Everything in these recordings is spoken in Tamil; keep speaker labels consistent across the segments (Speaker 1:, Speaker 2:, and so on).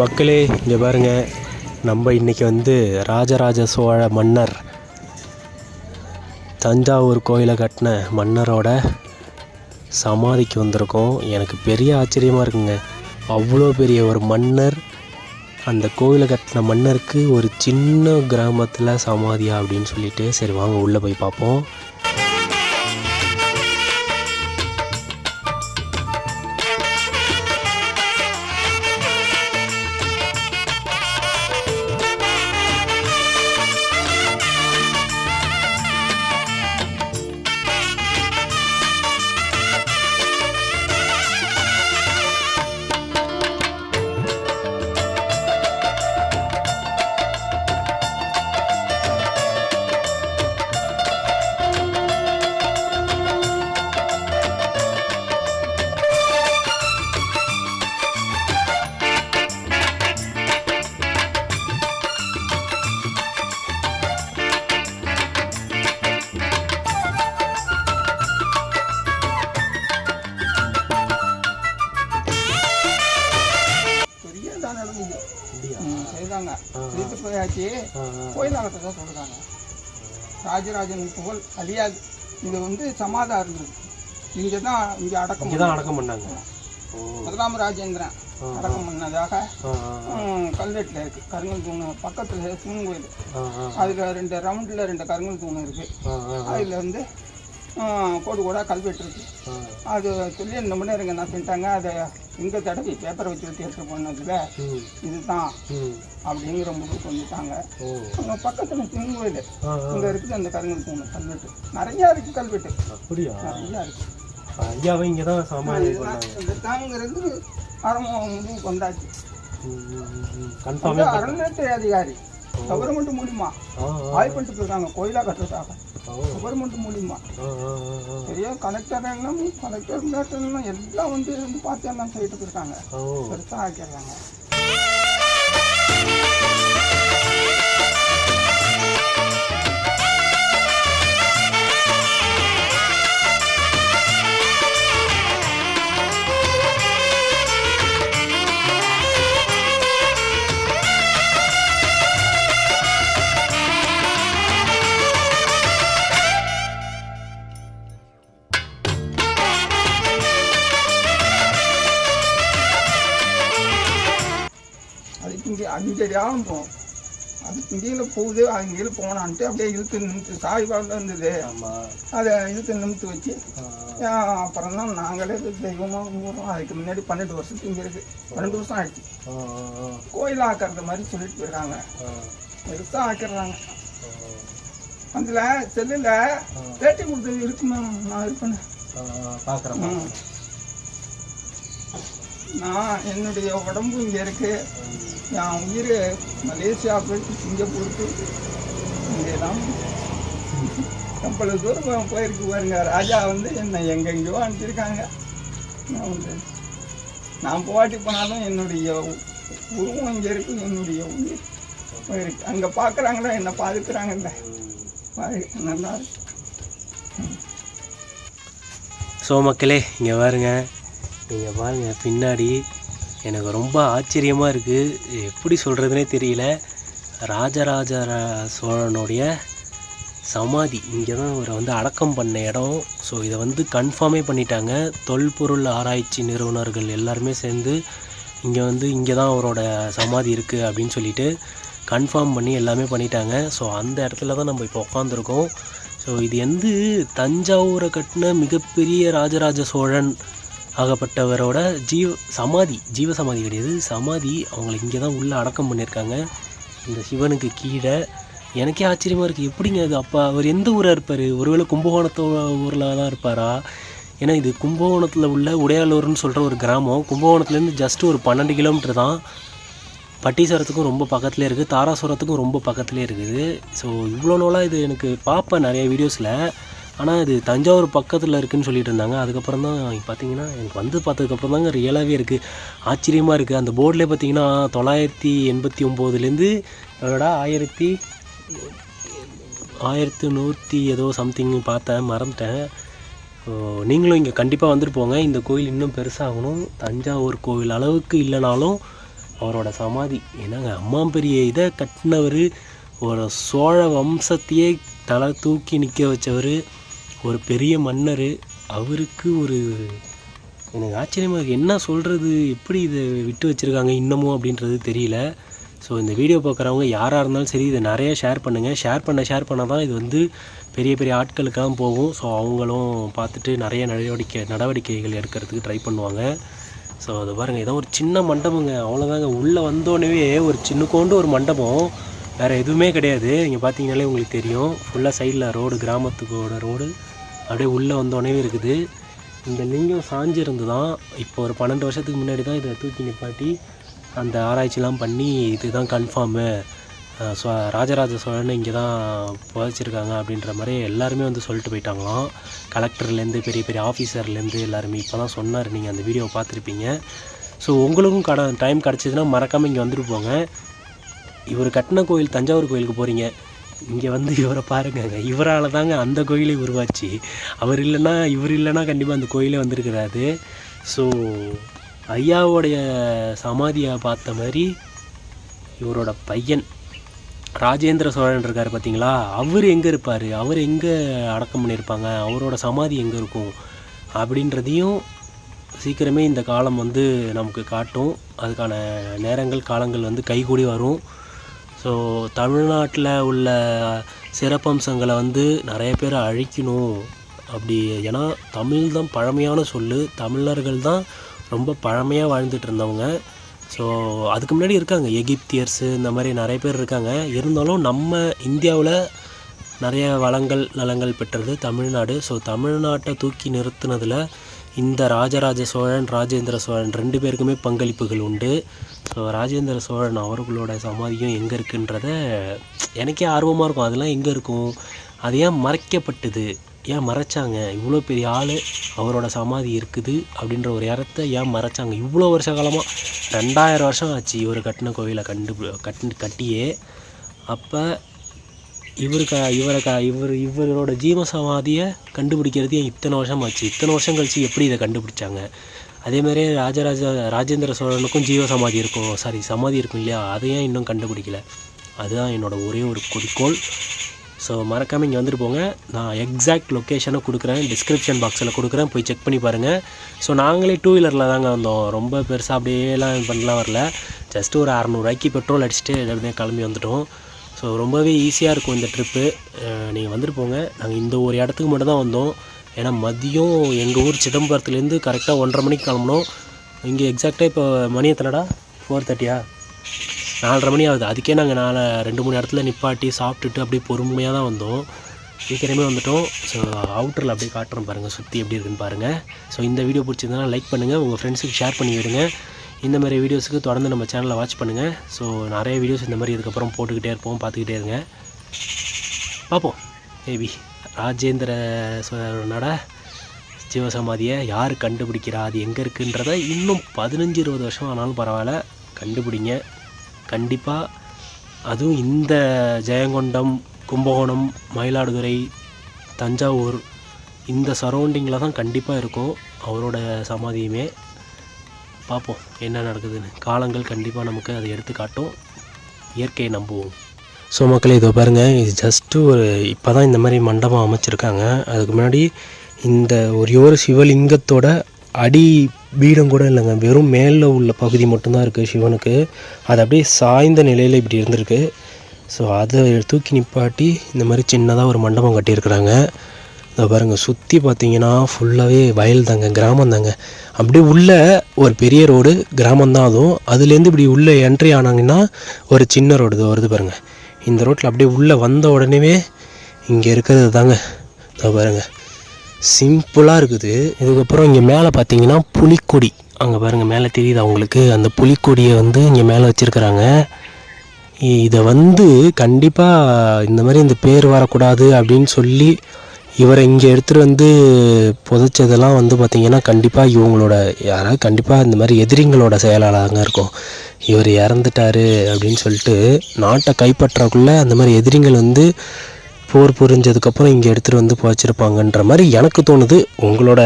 Speaker 1: மக்களே இங்கே பாருங்க. நம்ம இன்றைக்கி வந்து ராஜராஜ சோழ மன்னர் தஞ்சாவூர் கோயிலை கட்டின மன்னரோட சமாதிக்கு வந்திருக்கோம். எனக்கு பெரிய ஆச்சரியமாக இருக்குங்க. அவ்வளோ பெரிய ஒரு மன்னர் அந்த கோயிலை கட்டின மன்னருக்கு ஒரு சின்ன கிராமத்தில் சமாதியா அப்படின்னு சொல்லிட்டு சரி வாங்க உள்ளே போய் பார்ப்போம்.
Speaker 2: கோயிலாகத்தை தான் சொல்கிறாங்க ராஜராஜன் புகழ் அழியாது இது வந்து சமாதா இருந்தது. இங்கே தான் இங்கே அடக்கம்
Speaker 1: தான் அடக்கம் பண்ணாங்க.
Speaker 2: முதலாம் ராஜேந்திரன் அடக்கம் பண்ணதாக கல்வெட்டில் இருக்குது கருங்கல் தூணு பக்கத்தில் சிவன் கோயில். அதில் ரெண்டு ரவுண்டில் ரெண்டு கருங்கல் தூணு இருக்குது
Speaker 1: ஆ.
Speaker 2: அதில் வந்து கோடு கூட கல்வெட்டு இருக்குது அது சொல்லி இந்த மணி நேரம் என்ன செஞ்சிட்டாங்க அதை இங்கே தடவி பேப்பரை வச்சு எடுத்து பண்ணதில் இதுதான் அப்படிங்கிற முடிவுக்கு வந்துட்டாங்க
Speaker 1: ஓ.
Speaker 2: அங்கே பக்கத்தில் சிவன் கோயில்.
Speaker 1: ஆ ஆ.
Speaker 2: இங்கே இருக்குது அந்த கருங்கல் தூணு கல்வெட்டு. நிறையா இருக்குது கல்வெட்டு.
Speaker 1: அப்படியா?
Speaker 2: நிறையா இருக்குது
Speaker 1: ஐயாவை இங்கே தான் சமாதி பண்ணாங்க.
Speaker 2: இந்த தாங்கிறது ஆரம்பம் முடிவுக்கு வந்தாச்சு
Speaker 1: கன்ஃபார்மே
Speaker 2: அறநிலையத்துறை அதிகாரி. கவர்மெண்ட் மூலியமா ஆய்வு பண்ணிட்டு போயிருக்காங்க கோயிலாக கட்டுறதாக
Speaker 1: ஆ
Speaker 2: கவர்மெண்ட் மூலியமா. பெரிய கலெக்டர் எல்லாம் கலெக்டர் எல்லாம் எல்லாம் வந்து பார்த்து எல்லாம் சொல்லிட்டு போயிருக்காங்க
Speaker 1: ஓ.
Speaker 2: பெருசாக ஆக்கிடுறாங்க. அதுக்கு இங்கே அஞ்சடி ஆகும் போகும் அதுக்கு இங்கேயில போகுது அங்கேயில போனான்ட்டு அப்படியே இழுத்து நிமித்து சாய்பாடில் இருந்தது. அதை இழுத்து நிமித்து வச்சு அப்புறம் தான் நாங்களே தெய்வமாக கும்பிட்றோம் அதுக்கு முன்னாடி பன்னெண்டு வருஷத்துக்கு இங்கே இருக்குது பன்னெண்டு வருஷம் ஆயிடுச்சு. கோயில் ஆக்கிறது மாதிரி சொல்லிட்டு போயிருக்காங்க
Speaker 1: ஆ.
Speaker 2: பெருசாக ஆக்கிடுறாங்க அதில் செல்லில் பேட்டி கொடுத்தது இருக்குமா? நான் இருப்பேன்.
Speaker 1: பார்க்குறேன்.
Speaker 2: நான் என்னுடைய உடம்பு இங்கே இருக்கு. என் உயிர் மலேசியா போயிட்டு சிங்கப்பூருக்கு இங்கே தான் எவ்வளவு தூரம் போயிருக்கு பாருங்க. ராஜா வந்து என்னை எங்கெங்கேயோ அனுப்பிச்சிருக்காங்க நான் வந்து நான் போட்டி போனாலும் என்னுடைய உருவம் இங்கே இருக்கும் என்னுடைய உயிர் போயிருக்கு. அங்கே பார்க்குறாங்களா என்னை பாதிக்கிறாங்கல்ல? பாரு- நல்லா இருக்கு.
Speaker 1: ஸோ மக்களே இங்கே பாருங்க. நீங்கள் பாருங்கள் பின்னாடி எனக்கு ரொம்ப ஆச்சரியமாக இருக்குது எப்படி சொல்கிறதுனே தெரியல. ராஜராஜ சோழனுடைய சமாதி. இங்கே தான் அவரை வந்து அடக்கம் பண்ண இடம். ஸோ இதை வந்து கன்ஃபார்மே பண்ணிட்டாங்க. தொல்பொருள் ஆராய்ச்சி நிறுவனர்கள் எல்லாருமே சேர்ந்து இங்கே வந்து இங்கே தான் அவரோட சமாதி இருக்குது அப்படின்னு சொல்லிட்டு கன்ஃபார்ம் பண்ணி எல்லாமே பண்ணிட்டாங்க. ஸோ அந்த இடத்துல தான் நம்ம இப்போ உட்காந்துருக்கோம் ஸோ இது வந்து தஞ்சாவூரை கட்டின மிகப்பெரிய ராஜராஜ சோழன் ஆகப்பட்டவரோட ஜீவ சமாதி ஜீவ சமாதி கிடையாது. சமாதி அவங்களை இங்கே தான் உள்ளே அடக்கம் பண்ணியிருக்காங்க. இந்த சிவனுக்கு கீழே எனக்கே ஆச்சரியமாக இருக்குது எப்படிங்க அது அப்போ அவர் எந்த ஊராக இருப்பார்? ஒருவேளை கும்பகோணத்து ஊரில் தான் இருப்பாரா? ஏன்னா இது கும்பகோணத்தில் உள்ள உடையாலூர்னு சொல்கிற ஒரு கிராமம். கும்பகோணத்துலேருந்து ஜஸ்ட்டு ஒரு பன்னெண்டு கிலோமீட்டர் தான். பட்டீஸ்வரத்துக்கும் ரொம்ப பக்கத்துலேயே இருக்குது தாராசுரத்துக்கும் ரொம்ப பக்கத்துலேயே இருக்குது. ஸோ இவ்வளோ நாளாக இது எனக்கு பார்ப்பேன் நிறைய வீடியோஸில் ஆனால் இது தஞ்சாவூர் பக்கத்தில் இருக்குதுன்னு சொல்லிட்டு இருந்தாங்க. அதுக்கப்புறம் தான் பார்த்தீங்கன்னா எனக்கு வந்து பார்த்ததுக்கப்புறம் தாங்க ரியலாகவே இருக்குது ஆச்சரியமாக இருக்குது அந்த போர்டில் பார்த்தீங்கன்னா தொள்ளாயிரத்தி எண்பத்தி ஒம்போதுலேருந்து எவ்வளோடா ஆயிரத்தி ஆயிரத்தி நூற்றி ஏதோ சம்திங் பார்த்தேன் மறந்துட்டேன். நீங்களும் இங்கே கண்டிப்பாக வந்துட்டு போங்க. இந்த கோயில் இன்னும் பெருசாகணும். தஞ்சாவூர் கோவில் அளவுக்கு இல்லைனாலும் அவரோட சமாதி என்னங்க அம்மா பெரிய இதை கட்டினவர் ஒரு சோழ வம்சத்தையே தலை தூக்கி நிற்க வச்சவர் ஒரு பெரிய மன்னர் அவருக்கு ஒரு எனக்கு ஆச்சரியமாக இருக்குது என்ன சொல்கிறது எப்படி இதை விட்டு வச்சுருக்காங்க இன்னமும் அப்படின்றது தெரியல. ஸோ இந்த வீடியோ பார்க்குறவங்க யாராக இருந்தாலும் சரி இதை நிறைய ஷேர் பண்ணுங்கள் ஷேர் பண்ண ஷேர் பண்ண தான் இது வந்து பெரிய பெரிய ஆட்களுக்கெல்லாம் போகும். ஸோ அவங்களும் பார்த்துட்டு நிறைய நடவடிக்கை நடவடிக்கைகள் எடுக்கிறதுக்கு ட்ரை பண்ணுவாங்க. ஸோ அதை பாருங்கள் ஏதோ ஒரு சின்ன மண்டபங்க. அவ்வளோதாங்க உள்ளே வந்தோடனே ஒரு சின்னக்கோண்டு ஒரு மண்டபம். வேறு எதுவுமே கிடையாது. இங்கே பார்த்தீங்கனாலே உங்களுக்கு தெரியும். ஃபுல்லாக சைடில் ரோடு கிராமத்துக்கோட ரோடு அப்படியே உள்ளே வந்தோடனே இருக்குது. இந்த லிங்கம் சாஞ்சிருந்து தான் இப்போ ஒரு பன்னெண்டு வருஷத்துக்கு முன்னாடி தான் இதை தூக்கி நிப்பாட்டி அந்த ஆராய்ச்சிலாம் பண்ணி இதுதான் கன்ஃபார்மு ஸோ ராஜராஜ சோழன் இங்கே தான் புதைச்சிருக்காங்க அப்படின்ற மாதிரி எல்லாருமே வந்து சொல்லிட்டு போயிட்டாங்களாம். கலெக்டர்லேருந்து பெரிய பெரிய ஆஃபீஸர்லேருந்து எல்லாருமே இப்போ தான் சொன்னார். நீங்கள் அந்த வீடியோவை பார்த்துருப்பீங்க. ஸோ உங்களுக்கும் கட டைம் கிடச்சிதுன்னா மறக்காமல் இங்கே வந்துட்டு போங்க. இவர் கட்டின கோயில் தஞ்சாவூர் கோயிலுக்கு போகிறீங்க இங்கே வந்து இவரை பாருங்க இவரால் தாங்க அந்த கோயிலே உருவாச்சு. அவர் இல்லைன்னா இவர் இல்லைன்னா கண்டிப்பாக அந்த கோயிலே வந்திருக்கிறாரு. ஸோ ஐயாவோடைய சமாதியை பார்த்த மாதிரி இவரோட பையன் ராஜேந்திர சோழன் இருக்கார் பார்த்தீங்களா அவர் எங்கே இருப்பார்? அவர் எங்கே அடக்கம் பண்ணியிருப்பாங்க? அவரோட சமாதி எங்கே இருக்கும்? அப்படின்றதையும் சீக்கிரமே இந்த காலம் வந்து நமக்கு காட்டும். அதுக்கான நேரங்கள் காலங்கள் வந்து கைகூடி வரும். ஸோ தமிழ்நாட்டில் உள்ள சிறப்பம்சங்களை வந்து நிறைய பேர் அழிக்கணும். அப்படி ஏன்னா தமிழ் தான் பழமையான சொல்லு. தமிழர்கள் தான் ரொம்ப பழமையாக வாழ்ந்துட்டு இருந்தவங்க. ஸோ அதுக்கு முன்னாடி இருக்காங்க. எகிப்தியர்ஸு இந்த மாதிரி நிறைய பேர் இருக்காங்க. இருந்தாலும் நம்ம இந்தியாவில் நிறைய வளங்கள் நலங்கள் பெற்றது தமிழ்நாடு. ஸோ தமிழ்நாட்டை தூக்கி நிறுத்தினதில் இந்த ராஜராஜ சோழன் ராஜேந்திர சோழன் ரெண்டு பேருக்குமே பங்களிப்புகள் உண்டு. ஸோ ராஜேந்திர சோழன் அவர்களோட சமாதியும் எங்கே இருக்குன்றத எனக்கே ஆர்வமாக இருக்கும். அதெல்லாம் எங்கே இருக்கும்? அது ஏன் மறைக்கப்பட்டது? ஏன் மறைச்சாங்க? இவ்வளோ பெரிய ஆள் அவரோட சமாதி இருக்குது அப்படின்ற ஒரு இடத்த ஏன் மறைச்சாங்க? இவ்வளோ வருஷ காலமாக ரெண்டாயிரம் வருஷம் ஆச்சு இவர் கட்டின கோவிலை கண்டு கட்டி கட்டியே. அப்போ இவருக்கா இவருக்கா இவர் இவரோட ஜீவ சமாதியை கண்டுபிடிக்கிறது ஏன் இத்தனை வருஷம் ஆச்சு? இத்தனை வருஷம் கழித்து எப்படி இதை கண்டுபிடிச்சாங்க? அதேமாதிரி ராஜராஜ ராஜேந்திர சோழனுக்கும் ஜீவ சமாதி இருக்கும். சாரி சமாதி இருக்கும் இல்லையா? அதை ஏன் இன்னும் கண்டுபிடிக்கல? அதுதான் என்னோடய ஒரே ஒரு குறிக்கோள். ஸோ மறக்காமல் இங்கே வந்துட்டு போங்க. நான் எக்ஸாக்ட் லொக்கேஷனை கொடுக்குறேன். டிஸ்கிரிப்ஷன் பாக்ஸில் கொடுக்குறேன். போய் செக் பண்ணி பாருங்கள் ஸோ நாங்களே டூ வீலரில் தாங்க வந்தோம். ரொம்ப பெருசாக அப்படியேலாம் பண்ணலாம் வரல. ஜஸ்ட் ஒரு அறநூறுவாய்க்கு பெட்ரோல் அடிச்சுட்டு அப்படியே கிளம்பி வந்துட்டோம். ஸோ ரொம்பவே ஈஸியாக இருக்கும் இந்த ட்ரிப்பு நீங்கள் வந்துட்டு போங்க. நாங்கள் இந்த ஒரு இடத்துக்கு மட்டும் தான் வந்தோம். ஏன்னா மதியம் எங்கள் ஊர் சிதம்பரத்துலேருந்து கரெக்டாக ஒன்றரை மணிக்கு கிளம்பணும் இங்கே எக்ஸாக்டாக இப்போ மணி எத்தனைடா? ஃபோர் தேர்ட்டியா நாலரை மணி ஆகுது. அதுக்கே நாங்கள் நாலு ரெண்டு மூணு இடத்துல நிப்பாட்டி சாப்பிட்டுட்டு அப்படியே பொறுமையாக தான் வந்தோம். சீக்கிரமே வந்துட்டோம். ஸோ அவுட்டரில் அப்படியே காட்டுறோம் பாருங்கள் சுற்றி எப்படி இருக்குன்னு பாருங்கள் ஸோ இந்த வீடியோ பிடிச்சிருந்தனா லைக் பண்ணுங்கள் உங்கள் ஃப்ரெண்ட்ஸுக்கு ஷேர் பண்ணி விடுங்க. இந்த மாதிரி வீடியோஸுக்கு தொடர்ந்து நம்ம சேனலை வாட்ச் பண்ணுங்கள் ஸோ நிறைய வீடியோஸ் இந்த மாதிரி இதுக்கப்புறம் போட்டுக்கிட்டே இருப்போம் பார்த்துக்கிட்டே இருங்க. பார்ப்போம். மேபி ராஜேந்திர சோழனோட ஜீவசமாதியை யார் கண்டுபிடிக்கிறா? அது எங்கே இருக்குன்றத இன்னும் பதினஞ்சு இருபது வருஷம் ஆனாலும் பரவாயில்ல. கண்டுபிடிங்க. கண்டிப்பாக அதுவும் இந்த ஜெயங்கொண்டம் கும்பகோணம் மயிலாடுதுறை தஞ்சாவூர் இந்த சரௌண்டிங்கில் தான் கண்டிப்பாக இருக்கும் அவரோட சமாதியுமே. பார்ப்போம் என்ன நடக்குதுன்னு. காலங்கள் கண்டிப்பாக நமக்கு அதை எடுத்து காட்டும். இயற்கையை நம்புவோம். ஸோ மக்களே இதோ பாருங்கள் இது ஜஸ்ட்டு ஒரு இப்போ தான் இந்த மாதிரி மண்டபம் அமைச்சிருக்காங்க. அதுக்கு முன்னாடி இந்த ஒரே ஒரு சிவலிங்கத்தோட அடி பீடம் கூட இல்லைங்க. வெறும் மேலே உள்ள பகுதி மட்டும்தான் இருக்குது சிவனுக்கு. அது அப்படியே சாய்ந்த நிலையில் இப்படி இருந்திருக்கு. ஸோ அதை தூக்கி நிப்பாட்டி இந்த மாதிரி சின்னதாக ஒரு மண்டபம் கட்டியிருக்கிறாங்க. இதை பாருங்கள் சுற்றி பார்த்தீங்கன்னா ஃபுல்லாகவே வயல் தாங்க கிராமம் தாங்க. அப்படியே உள்ள ஒரு பெரிய ரோடு கிராமம் தான் அதுவும். அதுலேருந்து இப்படி உள்ளே என்ட்ரி ஆனாங்கன்னா ஒரு சின்ன ரோடு இது வருது பாருங்கள் இந்த ரோட்டில் அப்படியே உள்ளே வந்த உடனேவே இங்கே இருக்கிறது தாங்க. இதை பாருங்கள் சிம்பிளாக இருக்குது. இதுக்கப்புறம் இங்கே மேலே பார்த்தீங்கன்னா புலிக்கொடி. அங்கே பாருங்கள் மேலே தெரியுது அவங்களுக்கு அந்த புலிக்கொடியை வந்து இங்கே மேலே வச்சுருக்கிறாங்க. இதை வந்து கண்டிப்பாக இந்த மாதிரி இந்த பேர் வரக்கூடாது அப்படின்னு சொல்லி இவரை இங்கே எடுத்துகிட்டு வந்து புதைச்சதெல்லாம் வந்து பார்த்திங்கன்னா கண்டிப்பாக இவங்களோட யாராவது கண்டிப்பாக இந்த மாதிரி எதிரிங்களோட செயலாளராங்க இருக்கும். இவர் இறந்துட்டாரு அப்படின்னு சொல்லிட்டு நாட்டை கைப்பற்றக்குள்ளே அந்த மாதிரி எதிரிங்கள் வந்து போர் புரிஞ்சதுக்கப்புறம் இங்கே எடுத்துகிட்டு வந்து புதைச்சிருப்பாங்கன்ற மாதிரி எனக்கு தோணுது. உங்களோட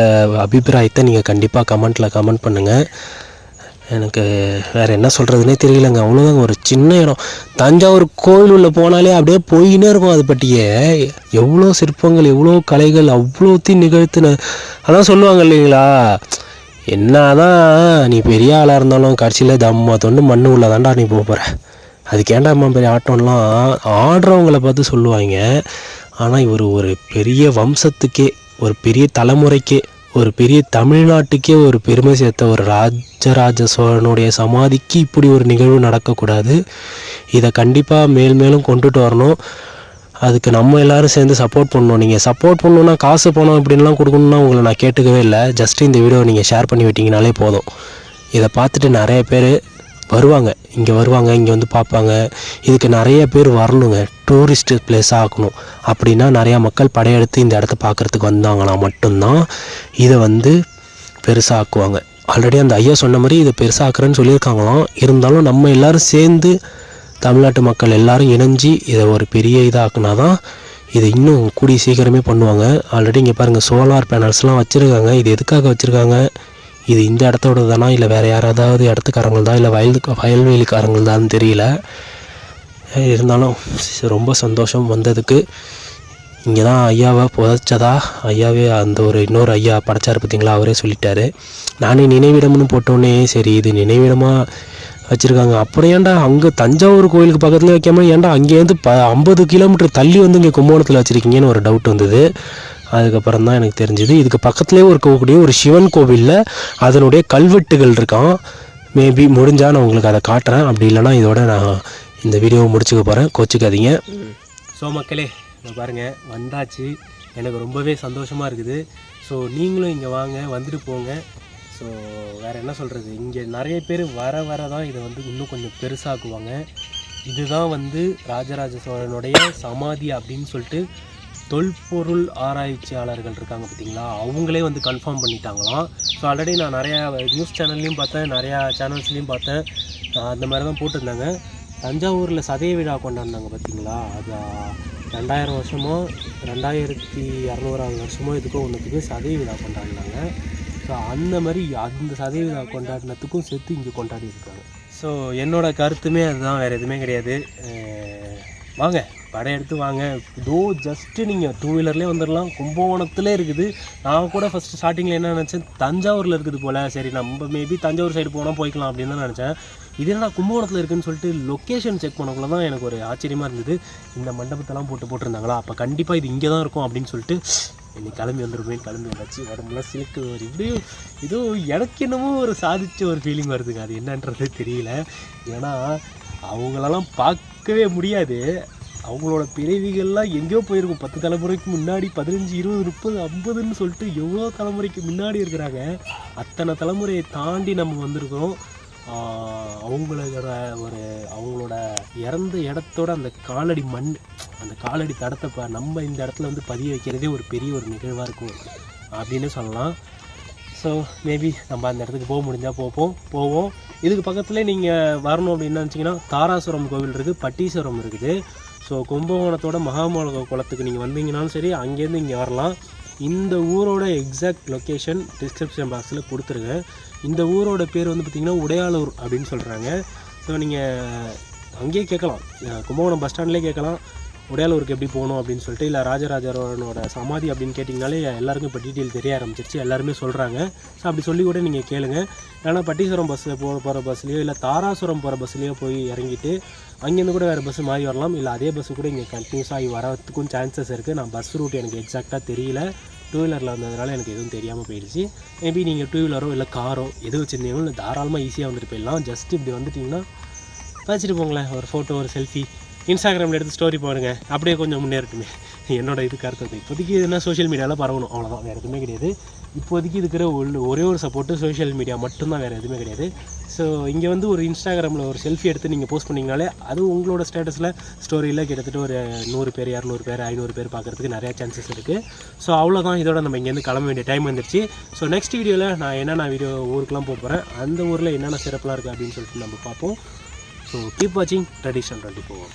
Speaker 1: அபிப்பிராயத்தை நீங்கள் கண்டிப்பாக கமெண்ட்டில் கமெண்ட் பண்ணுங்கள் எனக்கு வேறு என்ன சொல்கிறதுனே தெரியலங்க. அவ்வளோதாங்க ஒரு சின்ன இடம். தஞ்சாவூர் கோவில் உள்ளே போனாலே அப்படியே போயினே இருக்கும் அது பற்றியே எவ்வளோ சிற்பங்கள் எவ்வளோ கலைகள் அவ்வளோத்தையும் நிகழ்த்தின. அதான் சொல்லுவாங்க இல்லைங்களா? என்ன தான் நீ பெரிய ஆளாக இருந்தாலும் கடைசியில் தம்மா தொண்டு மண்ணு உள்ள தாண்டா நீ போக போகிற அதுக்கேண்டா ஏன்டாம்மா பெரிய ஆட்டம்லாம் ஆடுறவங்கள பார்த்து சொல்லுவாங்க. ஆனால் இவர் ஒரு பெரிய வம்சத்துக்கே ஒரு பெரிய தலைமுறைக்கே ஒரு பெரிய தமிழ்நாட்டுக்கே ஒரு பெருமை சேர்த்த ஒரு ராஜராஜ சோழனுடைய சமாதிக்கு இப்படி ஒரு நிகழ்வு நடக்கக்கூடாது. இதை கண்டிப்பாக மேல் மேலும் கொண்டுட்டு வரணும். அதுக்கு நம்ம எல்லாரும் சேர்ந்து சப்போர்ட் பண்ணணும். நீங்கள் சப்போர்ட் பண்ணணுன்னா காசு பணம் இப்படின்லாம் கொடுக்கணும்னா உங்களை நான் கேட்டுக்கவே இல்லை. ஜஸ்ட் இந்த வீடியோவை நீங்கள் ஷேர் பண்ணி விட்டிங்கனாலே போதும். இதை பார்த்துட்டு நிறைய பேர் வருவாங்க. இங்கே வருவாங்க இங்கே வந்து பார்ப்பாங்க. இதுக்கு நிறைய பேர் வரணுங்க. டூரிஸ்ட் பிளேஸ் ஆக்கணும் அப்படின்னா நிறையா மக்கள் படையெடுத்து இந்த இடத்த பார்க்குறதுக்கு வந்தாங்கன்னா மட்டும்தான் இதை வந்து பெருசாக ஆக்குவாங்க ஆல்ரெடி அந்த ஐயா சொன்ன மாதிரி இதை பெருசாக்குறேன்னு சொல்லியிருக்காங்களாம். இருந்தாலும் நம்ம எல்லாரும் சேர்ந்து தமிழ்நாட்டு மக்கள் எல்லாரும் இணைஞ்சு இதை ஒரு பெரிய இதாக்குனா தான் இதை இன்னும் கூடிய சீக்கிரமே பண்ணுவாங்க. ஆல்ரெடி இங்கே பாருங்கள் சோலார் பேனல்ஸ்லாம் வச்சுருக்காங்க. இது எதுக்காக வச்சுருக்காங்க? இது இந்த இடத்தோட தானா இல்லை வேறு யாராவது இடத்துக்காரங்கள் தான் இல்லை வயல் வயல்வெளிக்காரங்கள் தான் தெரியல. இருந்தாலும் ரொம்ப சந்தோஷம் வந்ததுக்கு இங்கே தான் ஐயாவை புதைச்சதா? ஐயாவே அந்த ஒரு இன்னொரு ஐயா படைச்சார் பார்த்தீங்களா அவரே சொல்லிட்டாரு. நானே நினைவிடம்னு போட்டோன்னே சரி இது நினைவிடமாக வச்சுருக்காங்க. அப்புறம் ஏன்டா அங்கே தஞ்சாவூர் கோயிலுக்கு பக்கத்தில் வைக்காமல் ஏன்டா அங்கேருந்து ப ஐம்பது கிலோமீட்டர் தள்ளி வந்து இங்கே கும்பகோணத்தில் வச்சுருக்கீங்கன்னு ஒரு டவுட் வந்தது. அதுக்கப்புறம் தான் எனக்கு தெரிஞ்சுது இதுக்கு பக்கத்துலேயே இருக்கக்கூடிய ஒரு சிவன் கோவிலில் அதனுடைய கல்வெட்டுகள் இருக்கான் மேபி முடிஞ்சால் நான் உங்களுக்கு அதை காட்டுறேன். அப்படி இல்லைன்னா இதோட நான் இந்த வீடியோவை முடிச்சுக்க போகிறேன் கோச்சிக்காதீங்க. ஸோ மக்களே பாருங்கள் வந்தாச்சு. எனக்கு ரொம்பவே சந்தோஷமாக இருக்குது. ஸோ நீங்களும் இங்கே வாங்க. வந்துட்டு போங்க. ஸோ வேறு என்ன சொல்கிறது இங்கே நிறைய பேர் வர வர தான் இதை வந்து இன்னும் கொஞ்சம் பெருசாக்குவாங்க. இதுதான் வந்து ராஜராஜ சோழனுடைய சமாதி அப்படின்னு சொல்லிட்டு தொல்பொருள் ஆராய்ச்சியாளர்கள் இருக்காங்க பார்த்தீங்களா? அவங்களே வந்து கன்ஃபார்ம் பண்ணிட்டாங்களாம். ஸோ ஆல்ரெடி நான் நிறையா நியூஸ் சேனல்லையும் பார்த்தேன். நிறையா சேனல்ஸ்லேயும் பார்த்தேன். அந்த மாதிரி தான் போட்டிருந்தாங்க. தஞ்சாவூரில் சதய விழா கொண்டாடினாங்க பார்த்தீங்களா அது ரெண்டாயிரம் வருஷமோ ரெண்டாயிரத்தி இரநூறாவது வருஷமோ இதுக்கோ ஒன்றுத்துக்கு சதய விழா கொண்டாடினாங்க. ஸோ அந்த மாதிரி அந்த சதய விழா கொண்டாடினத்துக்கும் சேர்த்து இங்கே கொண்டாடி இருக்காங்க ஸோ என்னோடய கருத்துமே அதுதான் வேறு எதுவுமே கிடையாது. வாங்க. வாங்க எடுத்து வாங்க. இதோ ஜஸ்ட்டு நீங்கள் டூ வீலர்லேயே வந்துடலாம் கும்பகோணத்துலேயே இருக்குது. நான் கூட ஃபஸ்ட்டு ஸ்டார்டிங்கில் என்ன நினச்சேன்? தஞ்சாவூரில் இருக்குது போல். சரி நம்ம மேபி தஞ்சாவூர் சைடு போனால் போய்க்கலாம் அப்படின்னு தான் நினச்சேன். இது என்ன கும்பகோணத்தில் இருக்குன்னு சொல்லிட்டு லொக்கேஷன் செக் பண்ணக்குள்ள தான் எனக்கு ஒரு ஆச்சரியமாக இருந்தது. இந்த மண்டபத்தெல்லாம் போட்டு போட்டிருந்தாங்களா? அப்போ கண்டிப்பாக இது இங்கே தான் இருக்கும் அப்படின்னு சொல்லிட்டு இன்னைக்கு கிளம்பி வந்துருப்பேன் கிளம்பி வந்தாச்சு. உடம்புலாம் சிலுக்கு ஒரு இப்படியும் ஏதோ எனக்கு என்னமோ ஒரு சாதிச்ச ஒரு ஃபீலிங் வருதுங்க. அது என்னன்றது தெரியல. ஏன்னா அவங்களெல்லாம் பார்க்கவே முடியாது. அவங்களோட பிறவிகள்லாம் எங்கேயோ போயிருக்கும். பத்து தலைமுறைக்கு முன்னாடி பதினஞ்சு இருபது முப்பது ஐம்பதுன்னு சொல்லிட்டு எவ்வளோ தலைமுறைக்கு முன்னாடி இருக்கிறாங்க. அத்தனை தலைமுறையை தாண்டி நம்ம வந்திருக்கிறோம். அவங்களோட ஒரு அவங்களோட இறந்த இடத்தோட அந்த காலடி மண் அந்த காலடி தடத்தை நம்ம இந்த இடத்துல வந்து பதிய வைக்கிறதே ஒரு பெரிய ஒரு நிகழ்வாக இருக்கும். அப்படின்னு சொல்லலாம். ஸோ மேபி நம்ம அந்த இடத்துக்கு போக முடிஞ்சால் போப்போம். போவோம். இதுக்கு பக்கத்தில் நீங்கள் வரணும் அப்படின்னு நினச்சிங்கன்னா தாராசுரம் கோவில் இருக்குது பட்டீஸ்வரம் இருக்குது. ஸோ கும்பகோணத்தோட மகாமோக குளத்துக்கு நீங்கள் வந்தீங்கனாலும் சரி அங்கேருந்து இங்கே வரலாம். இந்த ஊரோட எக்ஸாக்ட் லொக்கேஷன் டிஸ்கிரிப்ஷன் பாக்ஸில் கொடுத்துருங்க. இந்த ஊரோட பேர் வந்து பார்த்திங்கன்னா உடையாளூர் அப்படின்னு சொல்கிறாங்க ஸோ நீங்கள் அங்கேயே கேட்கலாம். கும்பகோணம் பஸ் ஸ்டாண்ட்லேயே கேட்கலாம். உடையாளூருக்கு எப்படி போகணும் அப்படின்னு சொல்லிட்டு இல்லை ராஜராஜரோட சமாதி அப்படின்னு கேட்டிங்கனாலே எல்லாருக்கும் இப்போ டீட்டெயில் தெரிய ஆரம்பிச்சிருச்சு. எல்லாருமே சொல்கிறாங்க ஸோ அப்படி சொல்லி கூட நீங்கள் கேளுங்க. ஏன்னா பட்டீஸ்வரம் பஸ்ஸில் போக போகிற பஸ்லேயோ இல்லை தாராசுரம் போகிற பஸ்லேயோ போய் இறங்கிட்டு அங்கேருந்து கூட வேறு பஸ் மாறி வரலாம். இல்லை அதே பஸ்ஸு கூட இங்கே கண்டினியூஸ் ஆகி வரத்துக்கும் சான்சஸ் இருக்குது நான் பஸ் ரூட் எனக்கு எக்ஸாக்டாக தெரியல. டூ வீலரில் வந்ததுனால எனக்கு எதுவும் தெரியாமல் போயிடுச்சு. மேபி நீங்கள் டூ வீலரோ இல்லை காரோ எது வச்சுருந்தீங்களோ இல்லை தாராளமாக ஈஸியாக வந்துட்டு போயிடலாம். ஜஸ்ட் இப்படி வந்துட்டிங்கன்னா வச்சுட்டு போங்களேன். ஒரு ஃபோட்டோ ஒரு செல்ஃபி இன்ஸ்டாகிராமில் எடுத்து ஸ்டோரி பாருங்கள் அப்படியே கொஞ்சம் முன்னேறட்டுமே. என்னோட இது கருத்து இப்போதைக்கு இதுனா சோஷியல் மீடியாவில் பரவணும். அவ்வளோதான் வேறு எதுவுமே கிடையாது. இப்போதைக்கு இருக்கிற ஒன்று ஒரே ஒரு சப்போர்ட்டு சோஷியல் மீடியா மட்டும்தான் வேறு எதுவுமே கிடையாது. ஸோ இங்கே வந்து ஒரு இன்ஸ்டாகிராமில் ஒரு செல்ஃபி எடுத்து நீங்கள் போஸ்ட் பண்ணிங்கனாலே அது உங்களோட ஸ்டேட்டஸில் ஸ்டோரியில் கிட்டத்தட்ட ஒரு நூறு பேர் இரநூறு பேர் ஐநூறு பேர் பார்க்குறதுக்கு நிறையா சான்சஸ் இருக்குது ஸோ அவ்வளோதான் இதோட நம்ம இங்கேருந்து கிளம்ப வேண்டிய டைம் வந்துருச்சு. ஸோ நெக்ஸ்ட் வீடியோவில் நான் என்னென்ன வீடியோ ஊருக்குலாம் போக போகிறேன் அந்த ஊரில் என்னென்ன சிறப்பெலாம் இருக்குது அப்படின்னு சொல்லிட்டு நம்ம பார்ப்போம். ஸோ கீப் வாட்சிங் tradition twenty four